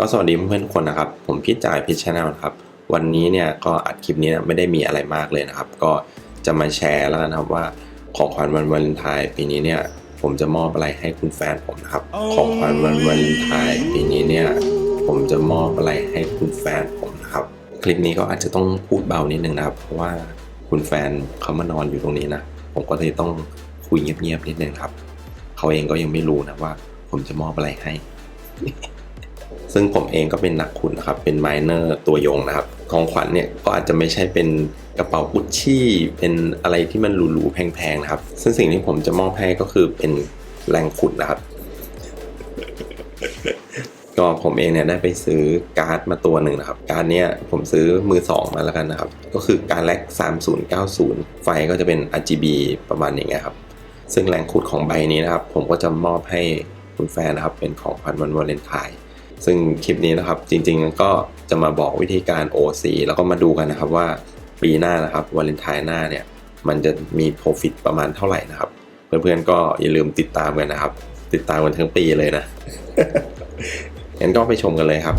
ก็สวัสดีเพื่อนๆคนนะครับ ผมพิจจ่ายพิชแนลนะครับ วันนี้เนี่ยก็อัดคลิปนี้ไม่ได้มีอะไรมากเลยนะครับ ก็จะมาแชร์แล้วกันนะครับว่าของขวัญวันวาเลนไทน์ปีนี้เนี่ยผมจะมอบอะไรให้คุณแฟนผมนะครับ ของขวัญวันวาเลนไทน์ปีนี้เนี่ยผมจะมอบอะไรให้คุณแฟนผมนะครับ คลิปนี้ก็อาจจะต้องพูดเบานิดนึงนะครับ เพราะว่าคุณแฟนเขามานอนอยู่ตรงนี้นะผมก็เลยต้องคุยเงียบๆนิดนึงครับ เขาเองก็ยังไม่รู้นะว่า ผมจะมอบอะไรให้ ซึ่งผมเองก็เป็นนักขุดนะครับ เป็นไมเนอร์ตัวยงนะครับ ของขวัญเนี่ยก็อาจจะไม่ใช่เป็นกระเป๋ากุชชี่ เป็นอะไรที่มันหรูๆแพงๆนะครับ ซึ่งสิ่งที่ผมจะมอบให้ก็คือเป็นแรงขุดนะครับก็ผมเองเนี่ยได้ไปซื้อการ์ดมาตัวหนึ่งนะครับ การ์ดเนี่ยผมซื้อมือสองมาแล้วกันนะครับ ก็คือการแลก3090 ไฟก็จะเป็น RGB ประมาณอย่างเงี้ยครับ ซึ่งแรงขุดของใบนี้นะครับ ผมก็จะมอบให้คุณแฟนนะครับ เป็นของขวัญวันวาเลนไทน์ ซึ่งคลิปนี้นะครับจริงๆก็จะมาบอกวิธีการ OC แล้วก็มาดูกันนะครับว่าปีหน้านะครับวาเลนไทน์หน้าเนี่ยมันจะมี Profit ประมาณเท่าไหร่นะครับ เพื่อนๆก็อย่าลืมติดตามกันนะครับ ติดตามกันทั้งปีเลยนะงั้นก็ไปชมกันเลยครับ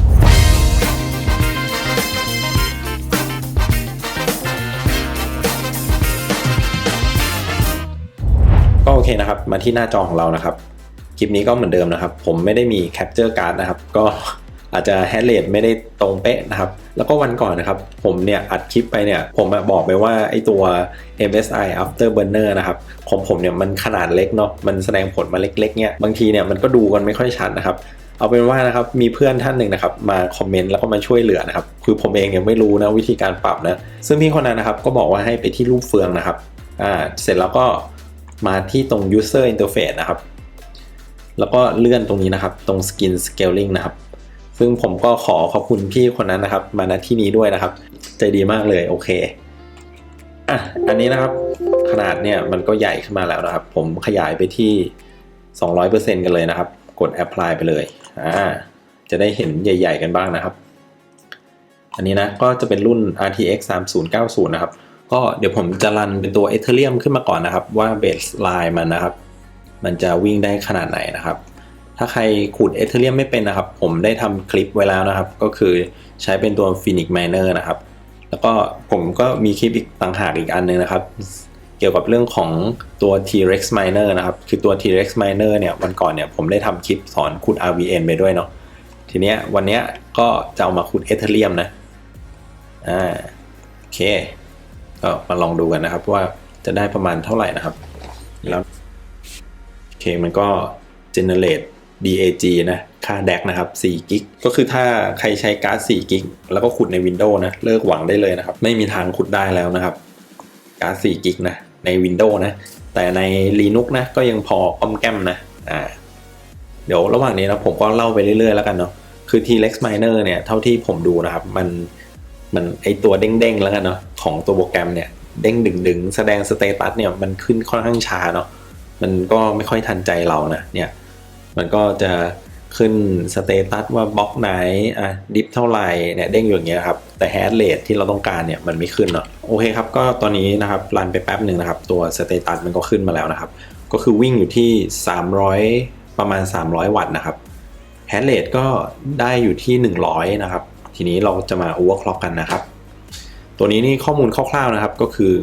ก็โอเคนะครับ มาที่หน้าจอของเรานะครับ คลิปนี้ก็เหมือนเดิมนะครับ ผมไม่ได้มีแคปเจอร์การ์ดนะครับ ก็อาจจะแฮชเรทไม่ได้ตรงเป๊ะนะครับ แล้วก็วันก่อนนะครับ ผมเนี่ยอัดคลิปไปเนี่ย ผมบอกไปว่าไอตัว MSI Afterburner นะครับของผมเนี่ยมันขนาดเล็กเนาะมันแสดงผลมาเล็กๆเนี่ยบางทีเนี่ยมันก็ดูกันไม่ค่อยชัดนะครับเอาเป็นว่านะครับมีเพื่อนท่านหนึ่งนะครับมาคอมเมนต์แล้วก็มาช่วยเหลือนะครับคือผมเองเนี่ยไม่รู้นะวิธีการปรับนะซึ่งพี่คนนั้นนะครับก็บอกว่าให้ไปที่รูปเฟืองนะครับอ่าเสร็จแล้วก็มาที่ตรง user interface นะครับ แล้วก็เลื่อนตรงนี้นะครับ ตรง skin scaling นะครับ ซึ่งผมก็ขอขอบคุณพี่คนนั้นนะครับ มาณที่นี้ด้วยนะครับ ใจดีมากเลยโอเคอะอันนี้นะครับ ขนาดเนี่ยมันก็ใหญ่ขึ้นมาแล้วนะครับ ผมขยายไปที่ 200%กันเลยนะครับ กด apply ไปเลยอ่าจะได้เห็นใหญ่ ๆ กันบ้างนะครับ อันนี้นะก็จะเป็นรุ่น RTX 3090 นะครับ ก็เดี๋ยวผมจะรันเป็นตัว Ethereum ขึ้นมาก่อนนะครับ ว่า baseline มันนะครับ มันจะวิ่งได้ขนาดไหนนะครับ ถ้าใครขูด Ethereum ไม่เป็นนะครับ ผมได้ทำคลิปไว้แล้วนะครับ ก็คือใช้เป็นตัว Phoenix Miner นะครับ แล้วก็ผมก็มีคลิปอีกต่างหากอีกอันนึงนะครับ เกี่ยวกับเรื่องของตัว T-Rex Miner นะครับ คือตัว T-Rex Miner เนี่ยวันก่อนเนี่ยผมได้ทำคลิปสอนขุด RVN ไปด้วยเนาะ ทีเนี้ยวันเนี้ยก็จะเอามาขุด Ethereum นะ อ่าโอเค ก็มาลองดูกันนะครับว่าจะได้ประมาณเท่าไหร่นะครับ แล้ว เคมันก็ generate DAG นะ ค่า DAC นะครับ4กิกก็คือถ้าใครใช้การ์ด4กิกแล้วก็ขุดใน Windows นะ เลิกหวังได้เลยนะครับ ไม่มีทางขุดได้แล้วนะครับ การ์ด4กิกนะ ใน Windows นะ แต่ใน Linux นะ ก็ยังพอก้อมแก้มนะ อ่า เดี๋ยวระหว่างนี้นะผมก็เล่าไปเรื่อยๆแล้วกันเนาะ คือ T-Rex Miner เนี่ย เท่าที่ผมดูนะครับ มัน มันไอตัวเด้งๆแล้วกันเนาะ ของตัวโปรแกรมเนี่ย เด้งดึงๆ แสดงสเตตัสเนี่ย มันขึ้นค่อนข้างช้าเนาะ มันก็ไม่ค่อยทันใจเรานะเนี่ยมันก็จะขึ้นสเตตัสว่าบล็อกไหนอะดิฟเท่าไหร่เนี่ยเด้งอยู่อย่างเงี้ยครับแต่แฮชเรทที่เราต้องการเนี่ยมันไม่ขึ้นเนาะโอเคครับก็ตอนนี้นะครับรันไปแป๊บหนึ่งนะครับ ตัวสเตตัสมันก็ขึ้นมาแล้วนะครับ ก็คือวิ่งอยู่ที่ 300 ประมาณ 300 วัตต์นะครับแฮชเรทก็ได้อยู่ที่ 100 นะครับ ทีนี้เราจะมา overclock กันนะครับ ตัวนี้นี่ข้อมูลคร่าวๆนะครับก็คือ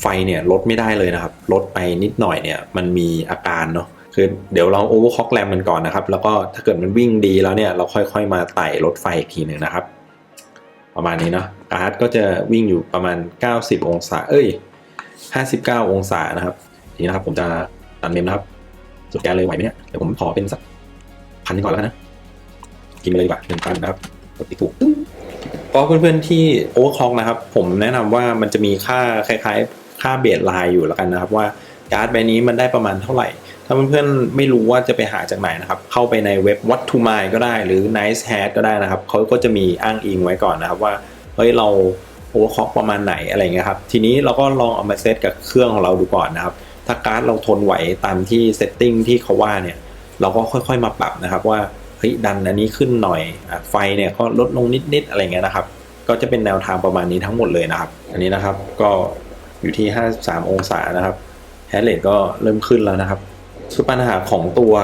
ไฟเนี่ยลดไม่ได้เลยนะครับ ลดไปนิดหน่อยเนี่ยมันมีอาการเนาะคือเดี๋ยวเรา overclock แรมมันก่อนนะครับ แล้วก็ถ้าเกิดมันวิ่งดีแล้วเนี่ยเราค่อยๆมาไต่ลดไฟอีกทีหนึ่งนะครับ ประมาณนี้เนาะการ์ดก็จะวิ่งอยู่ประมาณ 90 องศา เอ้ย 59 องศานะครับ ทีนี้นะครับผมจะตัดเมมนะครับ สุดแกนเลยไหวไหมเนี่ยเดี๋ยวผมขอเป็นสักพันก่อนแล้วนะกินไปเลยดีกว่าหนึ่งพันนะครับกดที่ถูกก็เพื่อนๆที่ overclock นะครับ ผมแนะนำว่ามันจะมีค่าคล้ายๆ ค่าเบสไลน์อยู่แล้วกันนะครับ ว่าการ์ดใบนี้มันได้ประมาณเท่าไหร่ ถ้าเพื่อนๆไม่รู้ว่าจะไปหาจากไหนนะครับ เข้าไปในเว็บ what to mine ก็ได้หรือ nice hat ก็ได้นะครับเขาก็จะมีอ้างอิงไว้ก่อนนะครับว่าเฮ้ยเรา overclock ประมาณไหนอะไรเงี้ยครับ ทีนี้เราก็ลองเอามาเซตกับเครื่องของเราดูก่อนนะครับ ถ้าการ์ดเราทนไหวตามที่เซตติ้งที่เขาว่าเนี่ย เราก็ค่อยๆมาปรับนะครับว่าเฮ้ยดันอันนี้ขึ้นหน่อยอไฟเนี่ยก็ลดลงนิดๆอะไรเงี้ยนะครับ ก็จะเป็นแนวทางประมาณนี้ทั้งหมดเลยนะครับ อันนี้นะครับก็ อยู่ที่ 53 องศานะครับแฮชเรทก็เริ่มขึ้นแล้วนะครับคือปัญหาของตัว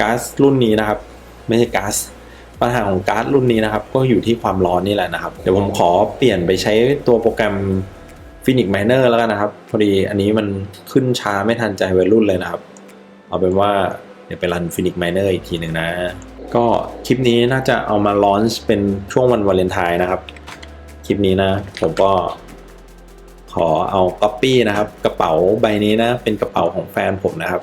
ก๊าซรุ่นนี้นะครับ ไม่ใช่ก๊าซปัญหาของก๊าซรุ่นนี้นะครับ ก็อยู่ที่ความร้อนนี่แหละนะครับ เดี๋ยวผมขอเปลี่ยนไปใช้ตัวโปรแกรม Phoenix Miner แล้วกันนะครับ พอดีอันนี้มันขึ้นช้าไม่ทันใจวัยรุ่นเลยนะครับ เอาเป็นว่าเดี๋ยวไปรัน Phoenix Miner อีกทีหนึ่งนะ ก็คลิปนี้น่าจะเอามาลอนช์เป็นช่วงวันวาเลนไทน์นะครับ คลิปนี้นะ ผมก็ ขอเอา Copy นะครับกระเป๋าใบนี้นะเป็นกระเป๋าของแฟนผมนะครับ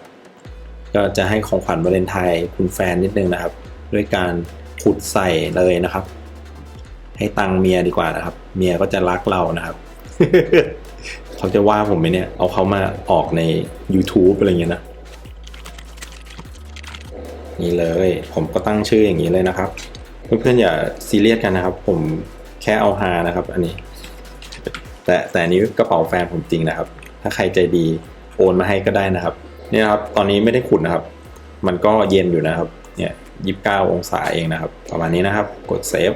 ก็จะให้ของขวัญวาเลนไทน์คุณแฟนนิดนึงนะครับ ด้วยการขุดใส่เลยนะครับ ให้ตังเมียดีกว่านะครับ เมียก็จะรักเรานะครับ เขาจะว่าผมไหมเนี่ย เอาเขามาออกใน YouTube อะไรเงี้ยนะนี่เลย ผมก็ตั้งชื่ออย่างนี้เลยนะครับ เพื่อนๆอย่าซีเรียสกันนะครับ ผมแค่เอาฮานะครับ อันนี้ แต่แต่นี้กระเป๋าแฟนผมจริงนะครับ ถ้าใครใจดีโอนมาให้ก็ได้นะครับ เนี่ยครับ ตอนนี้ไม่ได้ขุดนะครับ มันก็เย็นอยู่นะครับ เนี่ยยี่สิบเก้าองศาเองนะครับ ประมาณนี้นะครับ กดเซฟ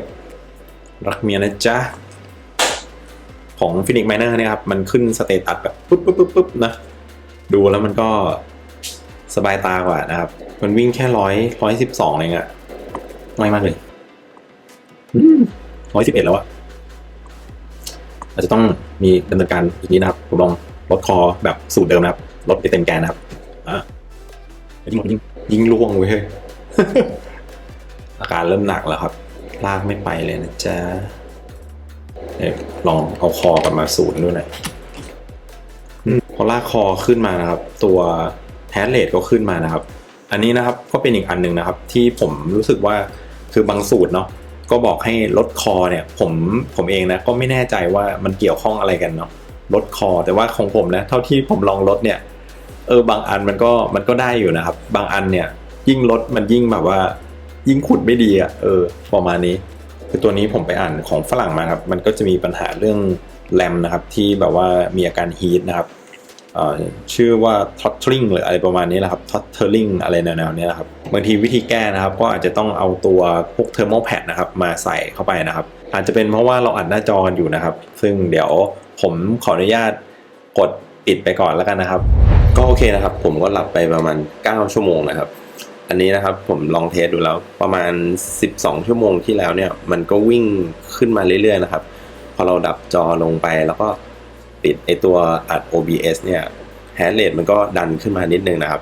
รักเมียนะจ๊ะ ของ Phoenix Miner เนี่ยครับ มันขึ้นสเตตัสแบบปุ๊บปุ๊บปุ๊บปุ๊บนะ ดูแล้วมันก็สบายตากว่านะครับ มันวิ่งแค่ร้อยร้อยสิบสองเองอะง่ายมากเลยร้อยสิบเอ็ดแล้วอะ อาจจะต้องมีดำเนินการอีกนี้นะครับผมลองลดคอแบบสูตรเดิมนะครับลดไปเต็มแกนนะครับอะยิงยิงยิงล่วงเว้ยอาการเริ่มหนักแล้วครับลากไม่ไปเลยนะจ๊ะเดี๋ยวลองเอาคอกลับมาสูตรด้วยหน่อยพอลากคอขึ้นมานะครับ ตัวแฮร์เรทก็ขึ้นมานะครับ อันนี้นะครับก็เป็นอีกอันหนึ่งนะครับ ที่ผมรู้สึกว่าคือบางสูตรเนาะ ก็บอกให้ลดคอเนี่ย ผมผมเองนะก็ไม่แน่ใจว่ามันเกี่ยวข้องอะไรกันเนาะลดคอ แต่ว่าของผมนะเท่าที่ผมลองลดเนี่ยเออบางอันมันก็มันก็ได้อยู่นะครับ บางอันเนี่ยยิ่งลดมันยิ่งแบบว่า ยิ่งขุดไม่ดีอะเออประมาณนี้ คือตัวนี้ผมไปอ่านของฝรั่งมาครับ มันก็จะมีปัญหาเรื่องแรมนะครับ ที่แบบว่ามีอาการฮีทนะครับ ชื่อว่า throttling หรืออะไรประมาณนี้แหละครับ throttling อะไรแนวๆนี้นะครับบางทีวิธีแก้นะครับ ก็อาจจะต้องเอาตัวพวก thermal pad นะครับมาใส่เข้าไปนะครับ อาจจะเป็นเพราะว่าเราอัดหน้าจออยู่นะครับ ซึ่งเดี๋ยวผมขออนุญาตกดปิดไปก่อนแล้วกันนะครับ ก็โอเคนะครับ ผมก็หลับไปประมาณ 9 ชั่วโมงนะครับ อันนี้นะครับผมลองเทสดูแล้วประมาณ 12 ชั่วโมงที่แล้วเนี่ยมันก็วิ่งขึ้นมาเรื่อยๆนะครับพอเราดับจอลงไปแล้วก็ ปิดไอตัวอัด OBS เนี่ยแฮร์เรทมันก็ดันขึ้นมานิดนึงนะครับ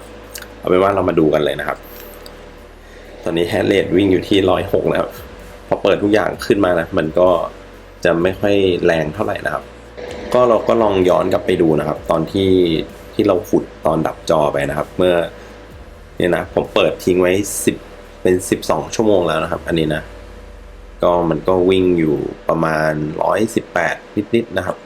เอาเป็นว่าเรามาดูกันเลยนะครับ ตอนนี้แฮร์เรทวิ่งอยู่ที่106นะครับ พอเปิดทุกอย่างขึ้นมานะมันก็จะไม่ค่อยแรงเท่าไหร่นะครับ ก็เราก็ลองย้อนกลับไปดูนะครับ ตอนที่ที่เราขุดตอนดับจอไปนะครับ เมื่อเนี่ยนะผมเปิดทิ้งไว้สิบเป็นสิบสองชั่วโมงแล้วนะครับ อันนี้นะ ก็มันก็วิ่งอยู่ประมาณร้อยสิบแปดนิดๆนะครับ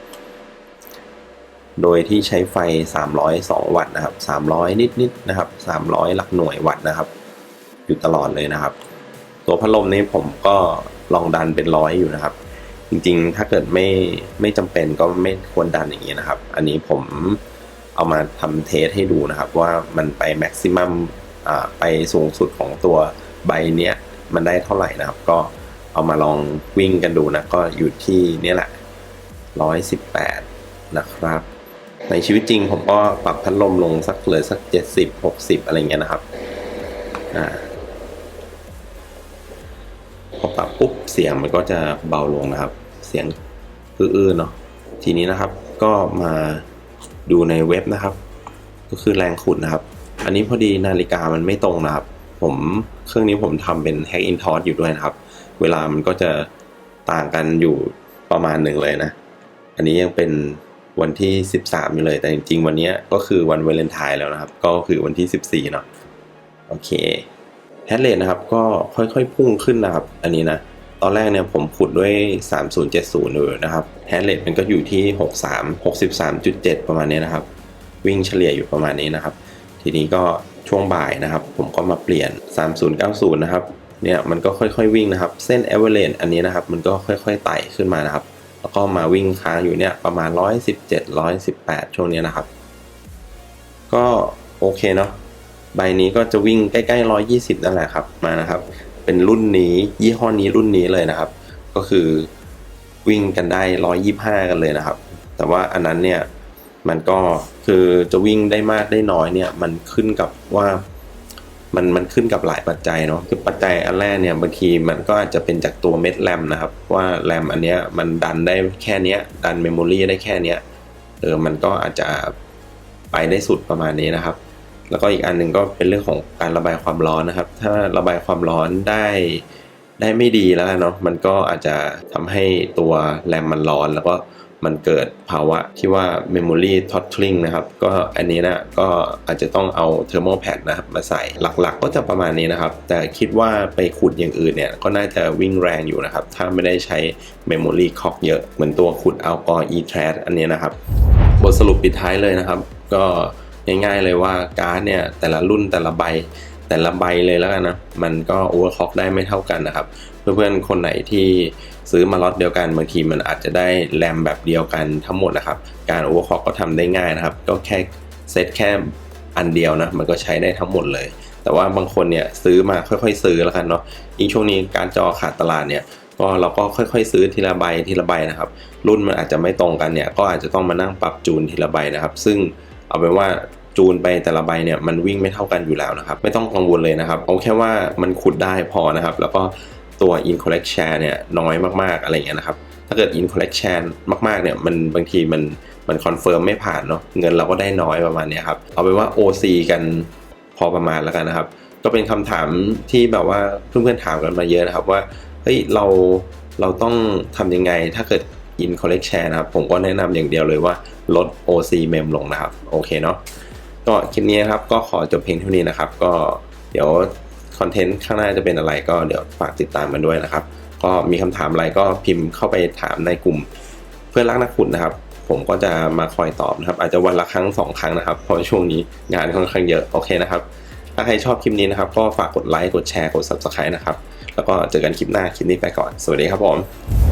โดยที่ใช้ไฟสามร้อยสองวัตต์นะครับสามร้อยนิดๆนะครับสามร้อยหลักหน่วยวัตต์นะครับ อยู่ตลอดเลยนะครับ ตัวพัดลมนี้ผมก็ลองดันเป็นร้อยอยู่นะครับ จริงๆ ถ้าเกิดไม่ไม่จำเป็นก็ไม่ควรดันอย่างนี้นะครับ อันนี้ผมเอามาทำเทสให้ดูนะครับ ว่ามันไปแม็กซิมัมไปสูงสุดของตัวใบเนี้ยมันได้เท่าไหร่นะครับ ก็เอามาลองวิ่งกันดูนะ ก็อยู่ที่เนี่ยแหละร้อยสิบแปดนะครับ ในชีวิตจริงผมก็ปรับพัดลมลงสักเหลือสักเจ็ดสิบหกสิบอะไรเงี้ยนะครับอ่าพอปรับปุ๊บเสียงมันก็จะเบาลงนะครับ เสียงอื้อๆเนาะทีนี้นะครับก็มาดูในเว็บนะครับ ก็คือแรงขุดนะครับ อันนี้พอดีนาฬิกามันไม่ตรงนะครับ ผมเครื่องนี้ผมทำเป็น Hack in t o s อยู่ด้วยนะครับ เวลามันก็จะต่างกันอยู่ประมาณหนึ่งเลยนะ อันนี้ยังเป็น วันที่ 13 อยู่เลย แต่จริงๆ วันนี้ก็คือวันวาเลนไทน์แล้วนะครับ ก็คือวันที่ 14 เนาะ โอเคแฮชเรทนะครับ ก็ค่อยๆ พุ่งขึ้นนะครับ อันนี้นะ ตอนแรกเนี่ยผมขุดด้วย 3070เลยนะครับแฮชเรทมันก็อยู่ที่ 63 63.7 ประมาณนี้นะครับ วิ่งเฉลี่ยอยู่ประมาณนี้นะครับ ทีนี้ก็ช่วงบ่ายนะครับ ผมก็มาเปลี่ยน 3090 นะครับ เนี่ยมันก็ค่อยๆ วิ่งนะครับ เส้น average อันนี้นะครับ มันก็ค่อยๆ ไต่ขึ้นมานะครับ แล้วก็มาวิ่งค้างอยู่เนี่ยประมาณ 117 118 ช่วงนี้นะครับ ก็โอเคเนาะใบนี้ก็จะวิ่งใกล้ๆร้อยยี่สิบนั่นแหละครับมานะครับ เป็นรุ่นนี้ยี่ห้อนี้รุ่นนี้เลยนะครับ ก็คือวิ่งกันได้ร้อยยี่ห้ากันเลยนะครับ แต่ว่าอันนั้นเนี่ยมันก็คือจะวิ่งได้มากได้น้อยเนี่ยมันขึ้นกับว่า มันมันขึ้นกับหลายปัจจัยเนาะคือปัจจัยอันแรกเนี่ยบางทีมันก็อาจจะเป็นจากตัวเม็ดแรมนะครับว่าแรมอันเนี้ยมันดันได้แค่เนี้ยดันเมมโมรีได้แค่เนี้ยเออมันก็อาจจะไปได้สุดประมาณนี้นะครับ แล้วก็อีกอันหนึ่งก็เป็นเรื่องของการระบายความร้อนนะครับ ถ้าระบายความร้อนได้ได้ไม่ดีแล้วเนาะมันก็อาจจะทำให้ตัวแรมมันร้อนแล้วก็ มันเกิดภาวะที่ว่า Memory Throttling นะครับ ก็อันนี้นะก็อาจจะต้องเอา Thermal Pad นะครับมาใส่หลักๆ ก็จะประมาณนี้นะครับ แต่คิดว่าไปขุดอย่างอื่นเนี่ยก็น่าจะวิ่งแรงอยู่นะครับ ถ้าไม่ได้ใช้ Memory c o c k เยอะ เหมือนตัวขุด Alcor E-Thread อันนี้นะครับ บทสรุปปิดท้ายเลยนะครับ ก็ง่ายๆเลยว่าการ์ดเนี่ยแต่ละรุ่นแต่ละใบ แต่ละใบเลยแล้วกันนะ มันก็โอเวอร์คล็อกได้ไม่เท่ากันนะครับ เพื่อนๆ คนไหนที่ซื้อมาล็อตเดียวกันบางทีมันอาจจะได้แรมแบบเดียวกันทั้งหมดนะครับ การโอเวอร์คล็อกก็ทำได้ง่ายนะครับ ก็แค่เซตแค่อันเดียวนะ มันก็ใช้ได้ทั้งหมดเลย แต่ว่าบางคนเนี่ยซื้อมาค่อยๆ ซื้อแล้วกันเนาะยิ่งช่วงนี้การจอขาดตลาดเนี่ยก็เราก็ค่อยๆ ซื้อทีละใบทีละใบนะครับ รุ่นมันอาจจะไม่ตรงกันเนี่ยก็อาจจะต้องมานั่งปรับจูนทีละใบนะครับ ซึ่งเอาเป็นว่า จูนไปแต่ละใบเนี่ยมันวิ่งไม่เท่ากันอยู่แล้วนะครับ ไม่ต้องกังวลเลยนะครับเอาแค่ว่ามันขุดได้พอนะครับ แล้วก็ตัว in collect share เนี่ยน้อยมากๆอะไรเงี้ยนะครับ ถ้าเกิด in collect share มากๆเนี่ยมันบางทีมันมันคอนเฟิร์มไม่ผ่านเนาะเงินเราก็ได้น้อยประมาณเนี้ยครับ เอาเป็นว่า OC กันพอประมาณแล้วกันนะครับ ก็เป็นคำถามที่แบบว่าเพื่อนๆถามกันมาเยอะนะครับว่าเฮ้ยเราเราต้องทำยังไงถ้าเกิด in collect share นะครับ ผมก็แนะนำอย่างเดียวเลยว่าลด OC mem ลงนะครับ โอเคเนาะ ก็คลิปนี้นะครับก็ขอจบเพียงเท่านี้นะครับ ก็เดี๋ยวคอนเทนต์ข้างหน้าจะเป็นอะไรก็เดี๋ยวฝากติดตามกันด้วยนะครับ ก็มีคำถามอะไรก็พิมพ์เข้าไปถามในกลุ่มเพื่อนรักนักขุดนะครับ ผมก็จะมาคอยตอบนะครับ อาจจะวันละครั้งสองครั้งนะครับเพราะช่วงนี้งานค่อนข้างเยอะโอเคนะครับ ถ้าใครชอบคลิปนี้นะครับ ก็ฝากกดไลค์กดแชร์กด subscribe นะครับ แล้วก็เจอกันคลิปหน้าคลิปนี้ไปก่อน สวัสดีครับผม